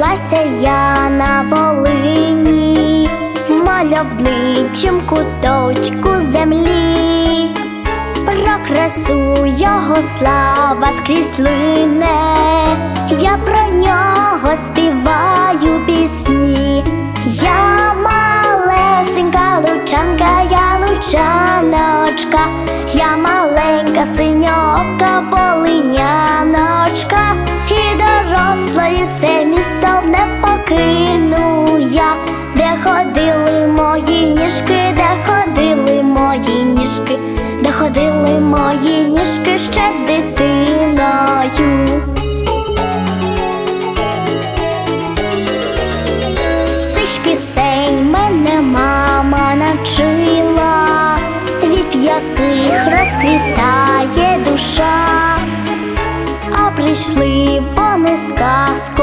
на Волині, в мальовничім куточку землі, про красу його слава скрізь лине, я про нього співаю пісні, я малесенька лучанка, я лучаночка,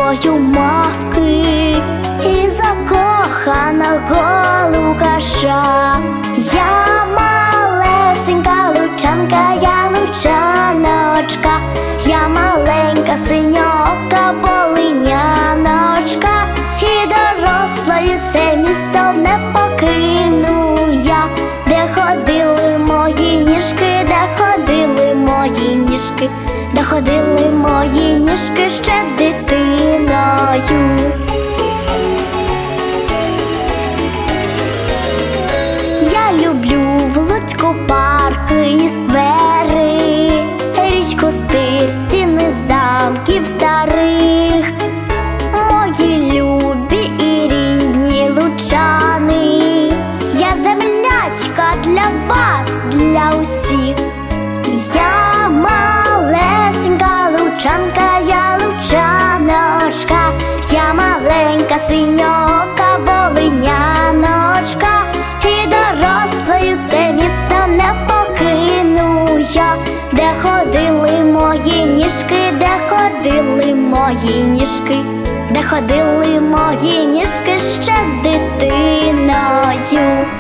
казкою мавки і закоханого лукаша. Я малесенька лучанка, я лучаночка, я маленька синьока волиняночка, і дорослою це місто не покину я, де ходили мої ніжки, де ходили мої ніжки, де ходили мої ніжки ще дитиною. Я люблю в Луцьку парки лучаночка, я маленька синьока, волиняночка, і дорослою це місто не покину я, де ходили мої ніжки, де ходили мої ніжки, де ходили мої ніжки ще дитиною.